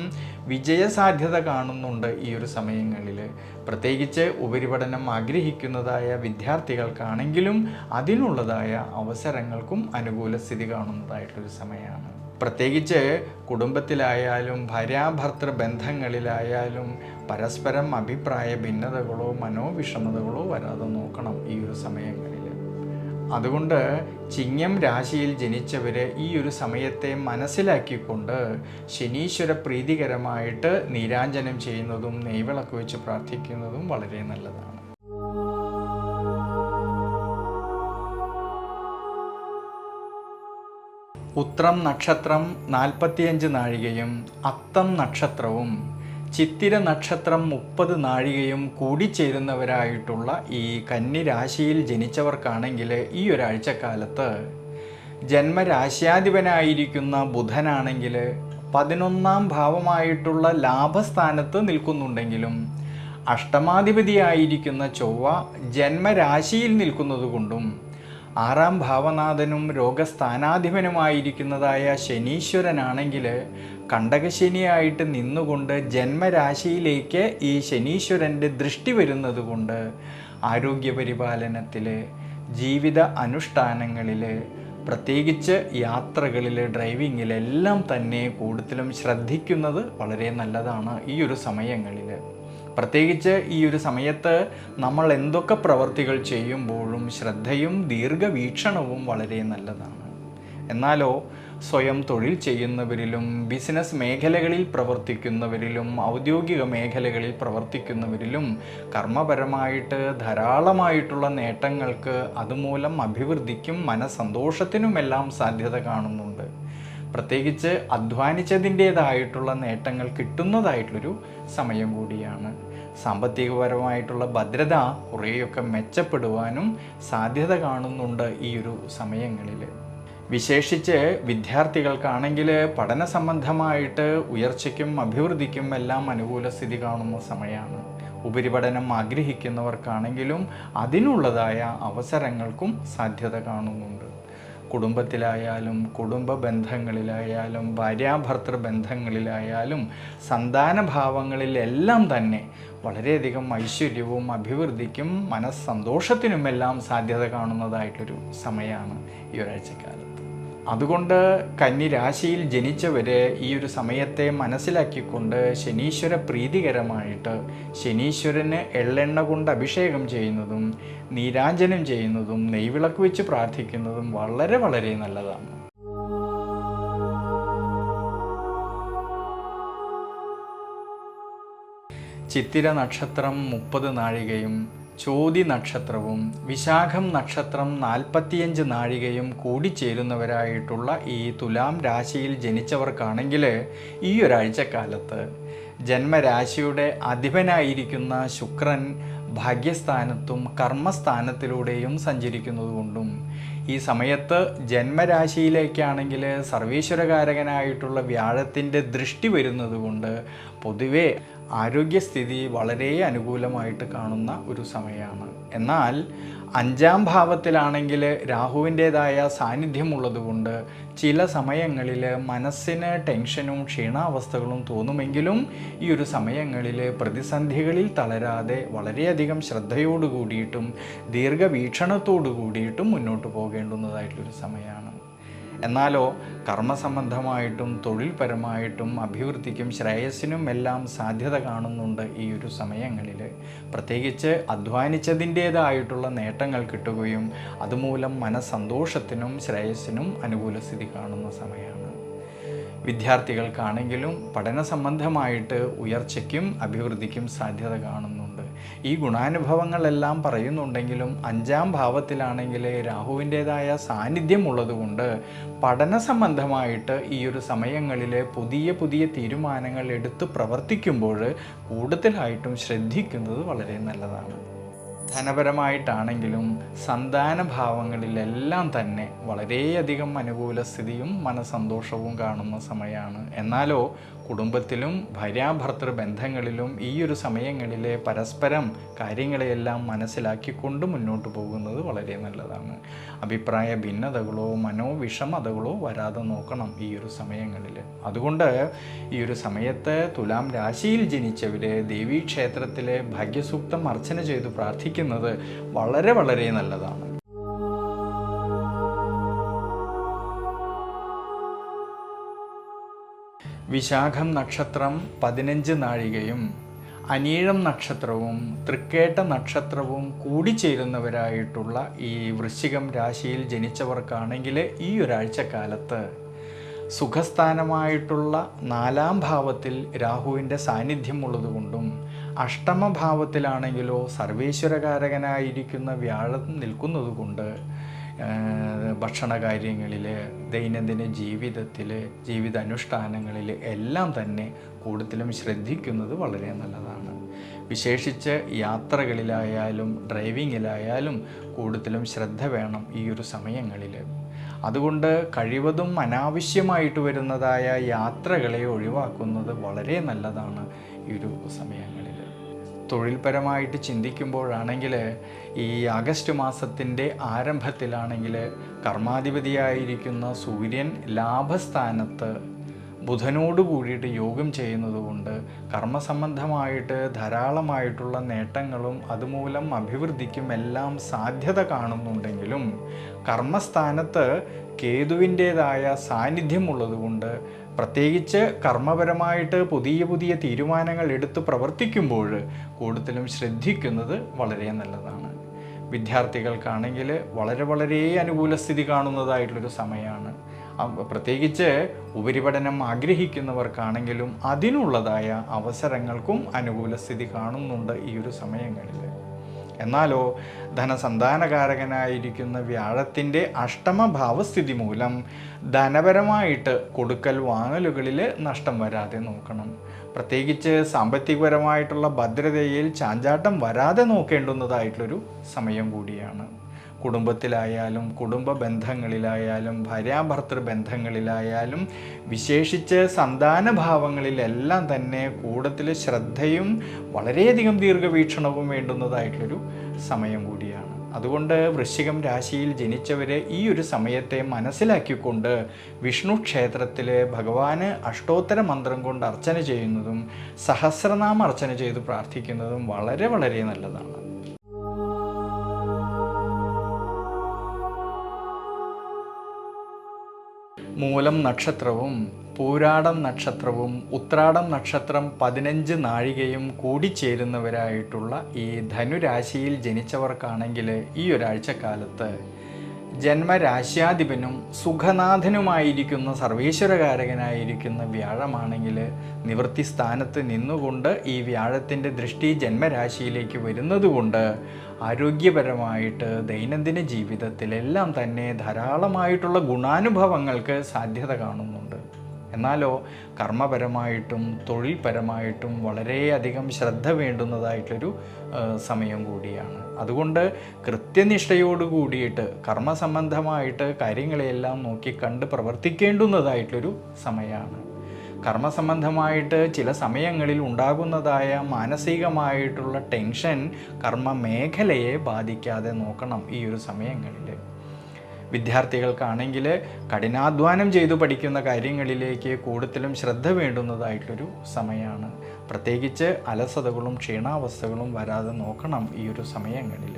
വിജയസാധ്യത കാണുന്നുണ്ട് ഈ ഒരു സമയങ്ങളിൽ പ്രത്യേകിച്ച് ഉപരിപഠനം ആഗ്രഹിക്കുന്നതായ വിദ്യാർത്ഥികൾക്കാണെങ്കിലും അതിനുള്ളതായ അവസരങ്ങൾക്കും അനുകൂല സ്ഥിതി കാണുന്നതായിട്ടൊരു സമയമാണ് പ്രത്യേകിച്ച് കുടുംബത്തിലായാലും ഭാര്യാഭർത്തൃ ബന്ധങ്ങളിലായാലും പരസ്പരം അഭിപ്രായ ഭിന്നതകളോ മനോവിഷമതകളോ വരാതെ നോക്കണം ഈ ഒരു സമയങ്ങളിൽ അതുകൊണ്ട് ചിങ്ങം രാശിയിൽ ജനിച്ചവർ ഈ ഒരു സമയത്തെ മനസ്സിലാക്കിക്കൊണ്ട് ശനീശ്വര പ്രീതികരമായിട്ട് നീരാഞ്ജനം ചെയ്യുന്നതും നെയ്വിളക്ക് വെച്ച് പ്രാർത്ഥിക്കുന്നതും വളരെ നല്ലതാണ്. ഉത്രം നക്ഷത്രം നാൽപ്പത്തിയഞ്ച് നാഴികയും അത്തം നക്ഷത്രവും ചിത്തിര നക്ഷത്രം മുപ്പത് നാഴികയും കൂടി ചേരുന്നവരായിട്ടുള്ള ഈ കന്നി രാശിയിൽ ജനിച്ചവർക്കാണെങ്കിൽ ഈ ഒരാഴ്ചക്കാലത്ത് ജന്മരാശ്യാധിപനായിരിക്കുന്ന ബുധനാണെങ്കിൽ പതിനൊന്നാം ഭാവമായിട്ടുള്ള ലാഭസ്ഥാനത്ത് നിൽക്കുന്നുണ്ടെങ്കിലും അഷ്ടമാധിപതിയായിരിക്കുന്ന ചൊവ്വ ജന്മരാശിയിൽ നിൽക്കുന്നതുകൊണ്ടും ആറാം ഭാവനാഥനും രോഗസ്ഥാനാധിപനുമായിരിക്കുന്നതായ ശനീശ്വരനാണെങ്കിൽ കണ്ടകശനിയായിട്ട് നിന്നുകൊണ്ട് ജന്മരാശിയിലേക്ക് ഈ ശനീശ്വരന്റെ ദൃഷ്ടി വരുന്നത് കൊണ്ട് ആരോഗ്യപരിപാലനത്തിൽ ജീവിത അനുഷ്ഠാനങ്ങളിൽ പ്രത്യേകിച്ച് യാത്രകളിൽ ഡ്രൈവിങ്ങിലെല്ലാം തന്നെ കൂടുതലും ശ്രദ്ധിക്കുന്നത് വളരെ നല്ലതാണ് ഈ ഒരു സമയങ്ങളിൽ പ്രത്യേകിച്ച് ഈ ഒരു സമയത്ത് നമ്മൾ എന്തൊക്കെ പ്രവർത്തികൾ ചെയ്യുമ്പോഴും ശ്രദ്ധയും ദീർഘവീക്ഷണവും വളരെ നല്ലതാണ്. എന്നാലോ സ്വയം തൊഴിൽ ചെയ്യുന്നവരിലും ബിസിനസ് മേഖലകളിൽ പ്രവർത്തിക്കുന്നവരിലും ഔദ്യോഗിക മേഖലകളിൽ പ്രവർത്തിക്കുന്നവരിലും കർമ്മപരമായിട്ട് ധാരാളമായിട്ടുള്ള നേട്ടങ്ങൾക്ക് അതുമൂലം അഭിവൃദ്ധിക്കും മനസന്തോഷത്തിനുമെല്ലാം സാധ്യത കാണുന്നുണ്ട്. പ്രത്യേകിച്ച് അധ്വാനിച്ചതിന്റേതായിട്ടുള്ള നേട്ടങ്ങൾ കിട്ടുന്നതായിട്ടുള്ളൊരു സമയം കൂടിയാണ്. സാമ്പത്തികപരമായിട്ടുള്ള ഭദ്രത കുറേയൊക്കെ മെച്ചപ്പെടുവാനും സാധ്യത കാണുന്നുണ്ട് ഈ ഒരു സമയങ്ങളിൽ വിശേഷിച്ച് വിദ്യാർത്ഥികൾക്കാണെങ്കിൽ പഠന സംബന്ധമായിട്ട് ഉയർച്ചയ്ക്കും അഭിവൃദ്ധിക്കും എല്ലാം അനുകൂല സ്ഥിതി കാണുന്ന സമയമാണ്. ഉപരിപഠനം ആഗ്രഹിക്കുന്നവർക്കാണെങ്കിലും അതിനുള്ളതായ അവസരങ്ങൾക്കും സാധ്യത കാണുന്നുണ്ട്. കുടുംബത്തിലായാലും കുടുംബ ബന്ധങ്ങളിലായാലും ഭാര്യാഭർത്തൃ ബന്ധങ്ങളിലായാലും സന്താന ഭാവങ്ങളിലെല്ലാം തന്നെ വളരെയധികം ഐശ്വര്യവും അഭിവൃദ്ധിക്കും മനസ്സന്തോഷത്തിനുമെല്ലാം സാധ്യത കാണുന്നതായിട്ടൊരു സമയമാണ് ഈ ഒരാഴ്ചക്കാലത്ത് അതുകൊണ്ട് കന്നി രാശിയിൽ ജനിച്ചവർ ഈ ഒരു സമയത്തെ മനസ്സിലാക്കിക്കൊണ്ട് ശനീശ്വര പ്രീതികരമായിട്ട് ശനീശ്വരന് എള്ളെണ്ണ കൊണ്ട് അഭിഷേകം ചെയ്യുന്നതും നീരാഞ്ജനം ചെയ്യുന്നതും നെയ്വിളക്ക് വെച്ച് പ്രാർത്ഥിക്കുന്നതും വളരെ വളരെ നല്ലതാണ്. ചിത്തിര നക്ഷത്രം മുപ്പത് നാഴികയും ചോതി നക്ഷത്രവും വിശാഖം നക്ഷത്രം നാൽപ്പത്തിയഞ്ച് നാഴികയും കൂടിച്ചേരുന്നവരായിട്ടുള്ള ഈ തുലാം രാശിയിൽ ജനിച്ചവർക്കാണെങ്കിൽ ഈ ഒരാഴ്ചക്കാലത്ത് ജന്മരാശിയുടെ അധിപനായിരിക്കുന്ന ശുക്രൻ ഭാഗ്യസ്ഥാനത്തും കർമ്മസ്ഥാനത്തിലൂടെയും സഞ്ചരിക്കുന്നതുകൊണ്ടും ഈ സമയത്ത് ജന്മരാശിയിലേക്കാണെങ്കിൽ സർവീശ്വരകാരകനായിട്ടുള്ള വ്യാഴത്തിന്റെ ദൃഷ്ടി വരുന്നതുകൊണ്ട് പൊതുവേ ആരോഗ്യസ്ഥിതി വളരെ അനുകൂലമായിട്ട് കാണുന്ന ഒരു സമയമാണ്. എന്നാൽ അഞ്ചാം ഭാവത്തിലാണെങ്കിൽ രാഹുവിന്റേതായ സാന്നിധ്യമുള്ളതുകൊണ്ട് ചില സമയങ്ങളിൽ മനസ്സിന് ടെൻഷനും ക്ഷീണാവസ്ഥകളും തോന്നുമെങ്കിലും ഈ ഒരു സമയങ്ങളിൽ പ്രതിസന്ധികളിൽ തളരാതെ വളരെയധികം ശ്രദ്ധയോടു കൂടിയിട്ടും ദീർഘവീക്ഷണത്തോടു കൂടിയിട്ടും മുന്നോട്ട് പോകേണ്ടുന്നതായിട്ടുള്ളൊരു സമയമാണ്. എന്നാലോ കർമ്മസംബന്ധമായിട്ടും തൊഴിൽപരമായിട്ടും അഭിവൃദ്ധിക്കും ശ്രേയസ്സിനും എല്ലാം സാധ്യത കാണുന്നുണ്ട് ഈ ഒരു സമയങ്ങളിൽ പ്രത്യേകിച്ച് അധ്വാനിച്ചതിന്റേതായിട്ടുള്ള നേട്ടങ്ങൾ കിട്ടുകയും അതുമൂലം മനസ്സന്തോഷത്തിനും ശ്രേയസ്സിനും അനുകൂല സ്ഥിതി കാണുന്ന സമയമാണ്. വിദ്യാർത്ഥികൾക്കാണെങ്കിലും പഠന സംബന്ധമായിട്ട് ഉയർച്ചയ്ക്കും അഭിവൃദ്ധിക്കും സാധ്യത കാണുന്നുണ്ട് ഈ ഗുണാനുഭവങ്ങളെല്ലാം പറയുന്നുണ്ടെങ്കിലും അഞ്ചാം ഭാവത്തിലാണെങ്കിൽ രാഹുവിന്റേതായ സാന്നിധ്യം ഉള്ളതുകൊണ്ട് പഠന സംബന്ധമായിട്ട് ഈ ഒരു സമയങ്ങളിൽ പുതിയ പുതിയ തീരുമാനങ്ങൾ എടുത്ത് പ്രവർത്തിക്കുമ്പോൾ കൂടുതലായിട്ടും ശ്രദ്ധിക്കുന്നത് വളരെ നല്ലതാണ്. ധനപരമായിട്ടാണെങ്കിലും സന്താന ഭാവങ്ങളിലെല്ലാം തന്നെ വളരെയധികം അനുകൂല സ്ഥിതിയും മനസന്തോഷവും കാണുന്ന സമയമാണ്. എന്നാലോ കുടുംബത്തിലും ഭാര്യാഭർത്തൃ ബന്ധങ്ങളിലും ഈ ഒരു സമയങ്ങളിലെ പരസ്പരം കാര്യങ്ങളെയെല്ലാം മനസ്സിലാക്കിക്കൊണ്ട് മുന്നോട്ട് പോകുന്നത് വളരെ നല്ലതാണ്. അഭിപ്രായ ഭിന്നതകളോ മനോവിഷമതകളോ വരാതെ നോക്കണം ഈ ഒരു സമയങ്ങളിൽ അതുകൊണ്ട് ഈ ഒരു സമയത്ത് തുലാം രാശിയിൽ ജനിച്ചവർ ദേവീക്ഷേത്രത്തിലെ ഭാഗ്യസൂക്തം അർച്ചന ചെയ്തു പ്രാർത്ഥിക്കുന്നത് വളരെ വളരെ നല്ലതാണ്. വിശാഖം നക്ഷത്രം പതിനഞ്ച് നാഴികയും അനീഴം നക്ഷത്രവും തൃക്കേട്ട നക്ഷത്രവും കൂടിച്ചേരുന്നവരായിട്ടുള്ള ഈ വൃശ്ചികം രാശിയിൽ ജനിച്ചവർക്കാണെങ്കിൽ ഈ ഒരാഴ്ചക്കാലത്ത് സുഖസ്ഥാനമായിട്ടുള്ള നാലാം ഭാവത്തിൽ രാഹുവിന്റെ സാന്നിധ്യം ഉള്ളതുകൊണ്ടും അഷ്ടമഭാവത്തിലാണെങ്കിലോ സർവേശ്വരകാരകനായിരിക്കുന്ന വ്യാഴം നിൽക്കുന്നതുകൊണ്ട് ഭക്ഷണകാര്യങ്ങളിൽ ദൈനംദിന ജീവിതത്തിൽ ജീവിതാനുഷ്ഠാനങ്ങളിൽ എല്ലാം തന്നെ കൂടുതലും ശ്രദ്ധിക്കുന്നത് വളരെ നല്ലതാണ്. വിശേഷിച്ച് യാത്രകളിലായാലും ഡ്രൈവിങ്ങിലായാലും കൂടുതലും ശ്രദ്ധ വേണം ഈ ഒരു സമയങ്ങളിൽ. അതുകൊണ്ട് കഴിവതും അനാവശ്യമായിട്ട് വരുന്നതായ യാത്രകളെ ഒഴിവാക്കുന്നത് വളരെ നല്ലതാണ് ഈ ഒരു സമയങ്ങളിൽ. തൊഴിൽപരമായിട്ട് ചിന്തിക്കുമ്പോഴാണെങ്കിൽ ഈ ആഗസ്റ്റ് മാസത്തിന്റെ ആരംഭത്തിലാണെങ്കിൽ കർമാധിപതിയായിരിക്കുന്ന സൂര്യൻ ലാഭസ്ഥാനത്ത് ബുധനോട് കൂടിയിട്ട് യോഗം ചെയ്യുന്നതുകൊണ്ട് കർമ്മസംബന്ധമായിട്ട് ധാരാളമായിട്ടുള്ള നേട്ടങ്ങളും അതുമൂലം അഭിവൃദ്ധിക്കും എല്ലാം സാധ്യത കാണുന്നുണ്ടെങ്കിലും കർമ്മസ്ഥാനത്ത് കേതുവിന്റേതായ സാന്നിധ്യമുള്ളതുകൊണ്ട് പ്രത്യേകിച്ച് കർമ്മപരമായിട്ട് പുതിയ പുതിയ തീരുമാനങ്ങൾ എടുത്ത് പ്രവർത്തിക്കുമ്പോൾ കൂടുതലും ശ്രദ്ധിക്കുന്നത് വളരെ നല്ലതാണ്. വിദ്യാർത്ഥികൾക്കാണെങ്കിൽ വളരെ വളരെ അനുകൂല സ്ഥിതി കാണുന്നതായിട്ടുള്ളൊരു സമയമാണ്. പ്രത്യേകിച്ച് ഉപരിപഠനം ആഗ്രഹിക്കുന്നവർക്കാണെങ്കിലും അതിനുള്ളതായ അവസരങ്ങൾക്കും അനുകൂല സ്ഥിതി കാണുന്നുണ്ട് ഈ ഒരു സമയങ്ങളിൽ. എന്നാലോ ധനസന്താനകാരകനായിരിക്കുന്ന വ്യാഴത്തിന്റെ അഷ്ടമഭാവസ്ഥിതി മൂലം ധനപരമായിട്ട് കൊടുക്കൽ വാങ്ങലുകളിൽ നഷ്ടം വരാതെ നോക്കണം. പ്രത്യേകിച്ച് സാമ്പത്തികപരമായിട്ടുള്ള ഭദ്രതയിൽ ചാഞ്ചാട്ടം വരാതെ നോക്കേണ്ടുന്നതായിട്ടുള്ളൊരു സമയം കൂടിയാണ്. കുടുംബത്തിലായാലും കുടുംബ ബന്ധങ്ങളിലായാലും ഭാര്യാഭർത്തൃ ബന്ധങ്ങളിലായാലും വിശേഷിച്ച് സന്താന ഭാവങ്ങളിലെല്ലാം തന്നെ കൂടുതൽ ശ്രദ്ധയും വളരെയധികം ദീർഘവീക്ഷണവും വേണ്ടുന്നതായിട്ടുള്ളൊരു സമയം കൂടിയാണ്. അതുകൊണ്ട് വൃശ്ചികം രാശിയിൽ ജനിച്ചവരെ ഈ ഒരു സമയത്തെ മനസ്സിലാക്കിക്കൊണ്ട് വിഷ്ണു ക്ഷേത്രത്തിൽ ഭഗവാന് അഷ്ടോത്തര മന്ത്രം കൊണ്ട് അർച്ചന ചെയ്യുന്നതും സഹസ്രനാമ അർച്ചന ചെയ്ത് പ്രാർത്ഥിക്കുന്നതും വളരെ വളരെ നല്ലതാണ്. മൂലം നക്ഷത്രവും പൂരാടം നക്ഷത്രവും ഉത്രാടം നക്ഷത്രം പതിനഞ്ച് നാഴികയും കൂടിച്ചേരുന്നവരായിട്ടുള്ള ഈ ധനുരാശിയിൽ ജനിച്ചവർക്കാണെങ്കിൽ ഈ ഒരാഴ്ചക്കാലത്ത് ജന്മരാശ്യാധിപനും സുഖനാഥനുമായിരിക്കുന്ന സർവേശ്വരകാരകനായിരിക്കുന്ന വ്യാഴമാണെങ്കിൽ നിവൃത്തി സ്ഥാനത്ത് നിന്നുകൊണ്ട് ഈ വ്യാഴത്തിന്റെ ദൃഷ്ടി ജന്മരാശിയിലേക്ക് വരുന്നതുകൊണ്ട് ആരോഗ്യപരമായിട്ട് ദൈനംദിന ജീവിതത്തിലെല്ലാം തന്നെ ധാരാളമായിട്ടുള്ള ഗുണാനുഭവങ്ങൾക്ക് സാധ്യത കാണുന്നുണ്ട്. എന്നാലോ കർമ്മപരമായിട്ടും തൊഴിൽപരമായിട്ടും വളരെയധികം ശ്രദ്ധ വേണ്ടുന്നതായിട്ടൊരു സമയം കൂടിയാണ്. അതുകൊണ്ട് കൃത്യനിഷ്ഠയോട് കൂടിയിട്ട് കർമ്മസംബന്ധമായിട്ട് കാര്യങ്ങളെല്ലാം നോക്കി കണ്ട് പ്രവർത്തിക്കേണ്ടുന്നതായിട്ടൊരു സമയമാണ് കർമ്മസംബന്ധമായിട്ട് ചില സമയങ്ങളിൽ ഉണ്ടാകുന്നതായ മാനസികമായിട്ടുള്ള ടെൻഷൻ കർമ്മ മേഖലയെ ബാധിക്കാതെ നോക്കണം ഈ ഒരു സമയങ്ങളിൽ. വിദ്യാർത്ഥികൾക്കാണെങ്കിൽ കഠിനാധ്വാനം ചെയ്തു പഠിക്കുന്ന കാര്യങ്ങളിലേക്ക് കൂടുതലും ശ്രദ്ധ വേണ്ടുന്നതായിട്ടൊരു സമയമാണ് പ്രത്യേകിച്ച് അലസതകളും ക്ഷീണാവസ്ഥകളും വരാതെ നോക്കണം ഈ ഒരു സമയങ്ങളിൽ.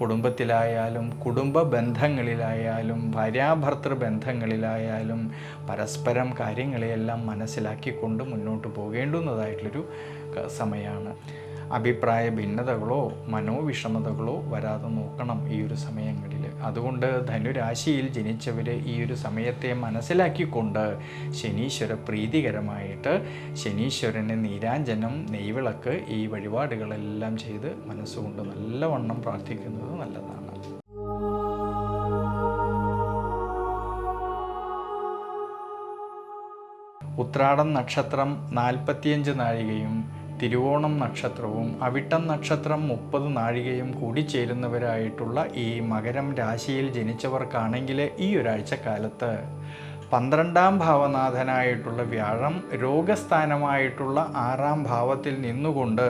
കുടുംബത്തിലായാലും കുടുംബ ബന്ധങ്ങളിലായാലും ഭാര്യാഭർത്തൃ ബന്ധങ്ങളിലായാലും പരസ്പരം കാര്യങ്ങളെയെല്ലാം മനസ്സിലാക്കിക്കൊണ്ട് മുന്നോട്ട് പോകേണ്ടുന്നതായിട്ടുള്ളൊരു സമയമാണ്. അഭിപ്രായ ഭിന്നതകളോ മനോവിഷമതകളോ വരാതെ നോക്കണം ഈ ഒരു സമയങ്ങളിൽ. അതുകൊണ്ട് ധനുരാശിയിൽ ജനിച്ചവർ ഈ ഒരു സമയത്തെ മനസ്സിലാക്കിക്കൊണ്ട് ശനീശ്വര പ്രീതികരമായിട്ട് ശനീശ്വരന് നീരാഞ്ജനം നെയ്വിളക്ക് ഈ വഴിപാടുകളെല്ലാം ചെയ്ത് മനസ്സുകൊണ്ട് നല്ലവണ്ണം പ്രാർത്ഥിക്കുന്നത് നല്ലതാണ്. ഉത്രാടം നക്ഷത്രം നാൽപ്പത്തിയഞ്ച് നാഴികയും തിരുവോണം നക്ഷത്രവും അവിട്ടം നക്ഷത്രം മുപ്പത് നാഴികയും കൂടി ചേരുന്നവരായിട്ടുള്ള ഈ മകരം രാശിയിൽ ജനിച്ചവർക്കാണെങ്കിൽ ഈ ഒരാഴ്ചക്കാലത്ത്. പന്ത്രണ്ടാം ഭാവനാഥനായിട്ടുള്ള വ്യാഴം രോഗസ്ഥാനമായിട്ടുള്ള ആറാം ഭാവത്തിൽ നിന്നുകൊണ്ട്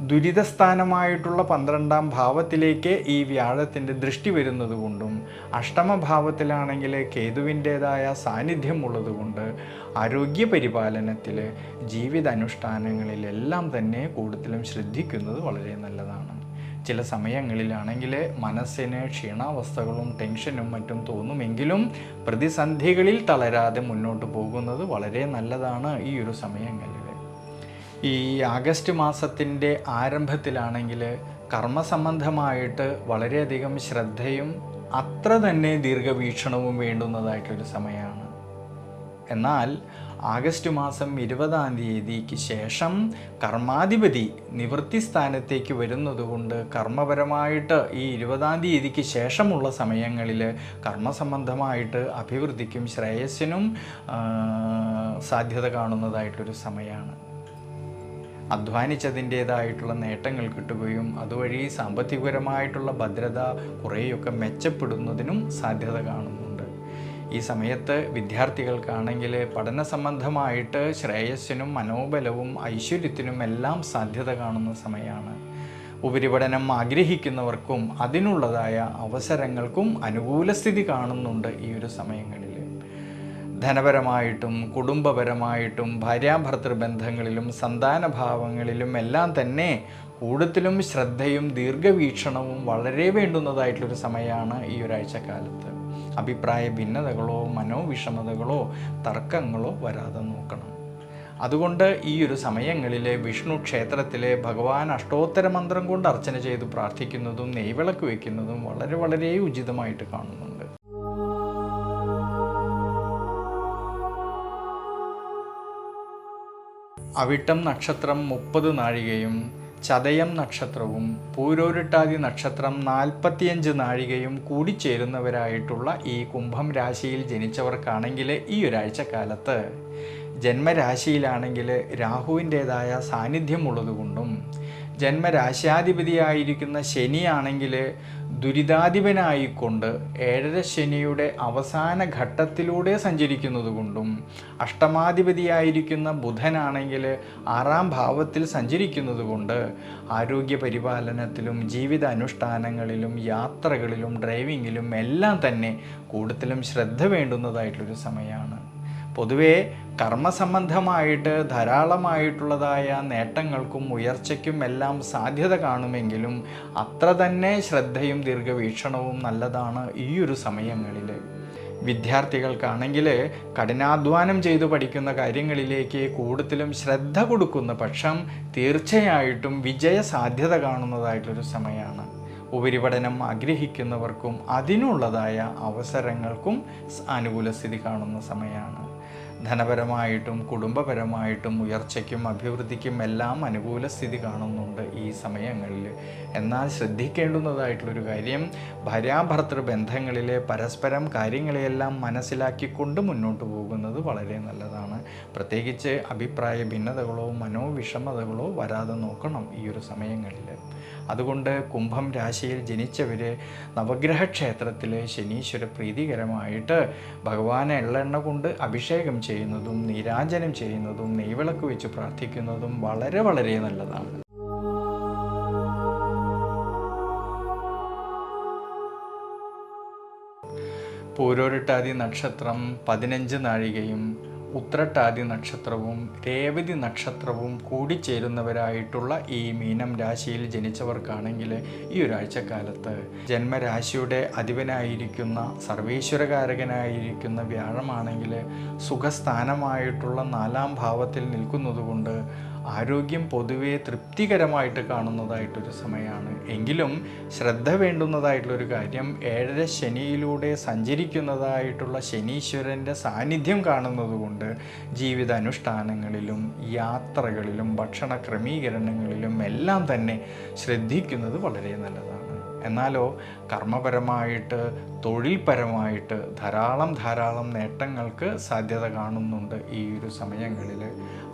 ദുരിതസ്ഥാനമായിട്ടുള്ള പന്ത്രണ്ടാം ഭാവത്തിലേക്ക് ഈ വ്യാഴത്തിന്റെ ദൃഷ്ടി വരുന്നത് കൊണ്ടും അഷ്ടമഭാവത്തിലാണെങ്കിൽ കേതുവിന്റേതായ സാന്നിധ്യം ഉള്ളതുകൊണ്ട് ആരോഗ്യ പരിപാലനത്തിൽ ജീവിതാനുഷ്ഠാനങ്ങളിലെല്ലാം തന്നെ കൂടുതലും ശ്രദ്ധിക്കുന്നത് വളരെ നല്ലതാണ്. ചില സമയങ്ങളിലാണെങ്കിൽ മനസ്സിന് ക്ഷീണാവസ്ഥകളും ടെൻഷനും മറ്റും തോന്നുമെങ്കിലും പ്രതിസന്ധികളിൽ തളരാതെ മുന്നോട്ട് പോകുന്നത് വളരെ നല്ലതാണ് ഈ ഒരു സമയങ്ങളിൽ ഈ ആഗസ്റ്റ് മാസത്തിന്റെ ആരംഭത്തിലാണെങ്കിൽ കർമ്മസംബന്ധമായിട്ട് വളരെയധികം ശ്രദ്ധയും അത്ര തന്നെ ദീർഘവീക്ഷണവും വേണ്ടുന്നതായിട്ടൊരു സമയമാണ് എന്നാൽ ആഗസ്റ്റ് മാസം ഇരുപതാം തീയതിക്ക് ശേഷം കർമാധിപതി നിവൃത്തി സ്ഥാനത്തേക്ക് വരുന്നതുകൊണ്ട് കർമ്മപരമായിട്ട് ഈ ഇരുപതാം തീയതിക്ക് ശേഷമുള്ള സമയങ്ങളിൽ കർമ്മസംബന്ധമായിട്ട് അഭിവൃദ്ധിക്കും ശ്രേയസ്സിനും സാധ്യത കാണുന്നതായിട്ടൊരു സമയമാണ്. അധ്വാനിച്ചതിന്റേതായിട്ടുള്ള നേട്ടങ്ങൾ കിട്ടുകയും അതുവഴി സാമ്പത്തികപരമായിട്ടുള്ള ഭദ്രത കുറേയൊക്കെ മെച്ചപ്പെടുന്നതിനും സാധ്യത കാണുന്നുണ്ട് ഈ സമയത്ത് വിദ്യാർത്ഥികൾക്കാണെങ്കിൽ പഠന സംബന്ധമായിട്ട് ശ്രേയസ്സിനും മനോബലവും ഐശ്വര്യത്തിനും എല്ലാം സാധ്യത കാണുന്ന സമയമാണ്. ഉപരിപഠനം ആഗ്രഹിക്കുന്നവർക്കും അതിനുള്ളതായ അവസരങ്ങൾക്കും അനുകൂല സ്ഥിതി കാണുന്നുണ്ട് ഈ ഒരു സമയങ്ങളിൽ. ധനപരമായിട്ടും കുടുംബപരമായിട്ടും ഭാര്യാഭർത്തൃ ബന്ധങ്ങളിലും സന്താനഭാവങ്ങളിലും എല്ലാം തന്നെ കൂടുതലും ശ്രദ്ധയും ദീർഘവീക്ഷണവും വളരെ വേണ്ടുന്നതായിട്ടുള്ളൊരു സമയമാണ് ഈ ഒരാഴ്ചക്കാലത്ത്. അഭിപ്രായ ഭിന്നതകളോ മനോവിഷമതകളോ തർക്കങ്ങളോ വരാതെ നോക്കണം. അതുകൊണ്ട് ഈ ഒരു സമയങ്ങളിലെ വിഷ്ണു ക്ഷേത്രത്തിലെ ഭഗവാൻ അഷ്ടോത്തര മന്ത്രം കൊണ്ട് അർച്ചന ചെയ്ത് പ്രാർത്ഥിക്കുന്നതും നെയ്വിളക്ക് വയ്ക്കുന്നതും വളരെ വളരെ ഉചിതമായിട്ട് കാണുന്നുണ്ട്. അവിട്ടം നക്ഷത്രം മുപ്പത് നാഴികയും ചതയം നക്ഷത്രവും പൂരോരുട്ടാതി നക്ഷത്രം നാൽപ്പത്തിയഞ്ച് നാഴികയും കൂടിച്ചേരുന്നവരായിട്ടുള്ള ഈ കുംഭം രാശിയിൽ ജനിച്ചവർക്കാണെങ്കിൽ ഈ ഒരാഴ്ചക്കാലത്ത്. ജന്മരാശിയിലാണെങ്കിൽ രാഹുവിന്റേതായ സാന്നിധ്യമുള്ളതുകൊണ്ടും ജന്മരാശ്യാധിപതിയായിരിക്കുന്ന ശനിയാണെങ്കിൽ ദുരിതാധിപനായിക്കൊണ്ട് ഏഴര ശനിയുടെ അവസാന ഘട്ടത്തിലൂടെ സഞ്ചരിക്കുന്നത് കൊണ്ടും അഷ്ടമാധിപതിയായിരിക്കുന്ന ബുധനാണെങ്കിൽ ആറാം ഭാവത്തിൽ സഞ്ചരിക്കുന്നത് കൊണ്ട് ആരോഗ്യ പരിപാലനത്തിലും ജീവിത അനുഷ്ഠാനങ്ങളിലും യാത്രകളിലും ഡ്രൈവിങ്ങിലും എല്ലാം തന്നെ കൂടുതലും ശ്രദ്ധ വേണ്ടുന്നതായിട്ടുള്ളൊരു സമയമാണ്. പൊതുവേ കർമ്മസംബന്ധമായിട്ട് ധാരാളമായിട്ടുള്ളതായ നേട്ടങ്ങൾക്കും ഉയർച്ചയ്ക്കും എല്ലാം സാധ്യത കാണുമെങ്കിലും അത്ര തന്നെ ശ്രദ്ധയും ദീർഘവീക്ഷണവും നല്ലതാണ് ഈ ഒരു സമയങ്ങളിൽ. വിദ്യാർത്ഥികൾക്കാണെങ്കിൽ കഠിനാധ്വാനം ചെയ്തു പഠിക്കുന്ന കാര്യങ്ങളിലേക്ക് കൂടുതലും ശ്രദ്ധ കൊടുക്കുന്ന പക്ഷം തീർച്ചയായിട്ടും വിജയ സാധ്യത കാണുന്നതായിട്ടൊരു സമയമാണ്. ഉപരിപഠനം ആഗ്രഹിക്കുന്നവർക്കും അതിനുള്ളതായ അവസരങ്ങൾക്കും അനുകൂല സ്ഥിതി കാണുന്ന സമയമാണ്. ധനപരമായിട്ടും കുടുംബപരമായിട്ടും ഉയർച്ചയ്ക്കും അഭിവൃദ്ധിക്കും എല്ലാം അനുകൂല സ്ഥിതി കാണുന്നുണ്ട് ഈ സമയങ്ങളിൽ. എന്നാൽ ശ്രദ്ധിക്കേണ്ടുന്നതായിട്ടുള്ളൊരു കാര്യം ഭാര്യാഭർത്തൃ ബന്ധങ്ങളിലെ പരസ്പരം കാര്യങ്ങളെയെല്ലാം മനസ്സിലാക്കിക്കൊണ്ട് മുന്നോട്ട് പോകുന്നത് വളരെ നല്ലതാണ്. പ്രത്യേകിച്ച് അഭിപ്രായ ഭിന്നതകളോ മനോവിഷമതകളോ വരാതെ നോക്കണം ഈ ഒരു സമയങ്ങളിൽ. അതുകൊണ്ട് കുംഭം രാശിയിൽ ജനിച്ചവർ നവഗ്രഹ ക്ഷേത്രത്തിലെ ശനീശ്വര പ്രീതികരമായിട്ട് ഭഗവാനെ എള്ളെണ്ണ കൊണ്ട് അഭിഷേകം ചെയ്യുന്നതും നീരാഞ്ജനം ചെയ്യുന്നതും നെയ്വിളക്ക് വെച്ച് പ്രാർത്ഥിക്കുന്നതും വളരെ വളരെ നല്ലതാണ്. പൂരോരുട്ടാതി നക്ഷത്രം പതിനഞ്ച് നാഴികയും ഉത്രട്ടാതി നക്ഷത്രവും രേവതി നക്ഷത്രവും കൂടിച്ചേരുന്നവരായിട്ടുള്ള ഈ മീനം രാശിയിൽ ജനിച്ചവർക്കാണെങ്കിൽ ഈ ഒരാഴ്ചക്കാലത്ത് ജന്മരാശിയുടെ അധിപനായിരിക്കുന്ന സർവീശ്വരകാരകനായിരിക്കുന്ന വ്യാഴമാണെങ്കിൽ സുഖസ്ഥാനമായിട്ടുള്ള നാലാം ഭാവത്തിൽ നിൽക്കുന്നതുകൊണ്ട് ആരോഗ്യം പൊതുവെ തൃപ്തികരമായിട്ട് കാണുന്നതായിട്ടൊരു സമയമാണ്. എങ്കിലും ശ്രദ്ധ വേണ്ടുന്നതായിട്ടുള്ളൊരു കാര്യം ഏഴര ശനിയിലൂടെ സഞ്ചരിക്കുന്നതായിട്ടുള്ള ശനീശ്വരന്റെ സാന്നിധ്യം കാണുന്നതുകൊണ്ട് ജീവിത അനുഷ്ഠാനങ്ങളിലും യാത്രകളിലും ഭക്ഷണ ക്രമീകരണങ്ങളിലും എല്ലാം തന്നെ ശ്രദ്ധിക്കുന്നത് വളരെ നല്ലതാണ്. എന്നാലോ കർമ്മപരമായിട്ട് തൊഴിൽപരമായിട്ട് ധാരാളം ധാരാളം നേട്ടങ്ങൾക്ക് സാധ്യത കാണുന്നുണ്ട് ഈ ഒരു സമയങ്ങളിൽ.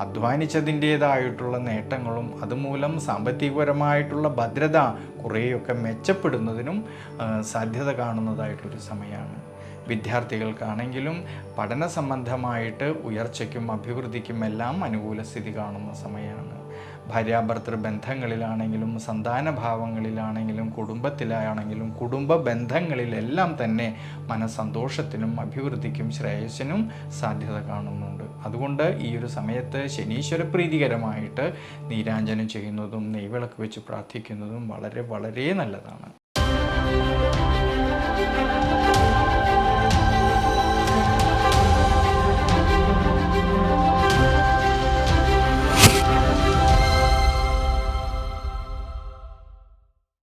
അധ്വാനിച്ചതിന്റേതായിട്ടുള്ള നേട്ടങ്ങളും അതുമൂലം സാമ്പത്തികപരമായിട്ടുള്ള ഭദ്രത കുറേയൊക്കെ മെച്ചപ്പെടുന്നതിനും സാധ്യത കാണുന്നതായിട്ടൊരു സമയമാണ്. വിദ്യാർത്ഥികൾക്കാണെങ്കിലും പഠന സംബന്ധമായിട്ട് ഉയർച്ചയ്ക്കും അഭിവൃദ്ധിക്കും എല്ലാം അനുകൂല സ്ഥിതി കാണുന്ന സമയമാണ്. ഭാര്യാഭർത്തൃ ബന്ധങ്ങളിലാണെങ്കിലും സന്താന ഭാവങ്ങളിലാണെങ്കിലും കുടുംബത്തിലാണെങ്കിലും കുടുംബ ബന്ധങ്ങളിലെല്ലാം തന്നെ മനസ്സന്തോഷത്തിനും അഭിവൃദ്ധിക്കും ശ്രേയസ്സിനും സാധ്യത കാണുന്നുണ്ട്. അതുകൊണ്ട് ഈ ഒരു സമയത്ത് ശനീശ്വര പ്രീതികരമായിട്ട് നീരാഞ്ജനം ചെയ്യുന്നതും നെയ്വിളക്ക് വെച്ച് പ്രാർത്ഥിക്കുന്നതും വളരെ വളരെ നല്ലതാണ്.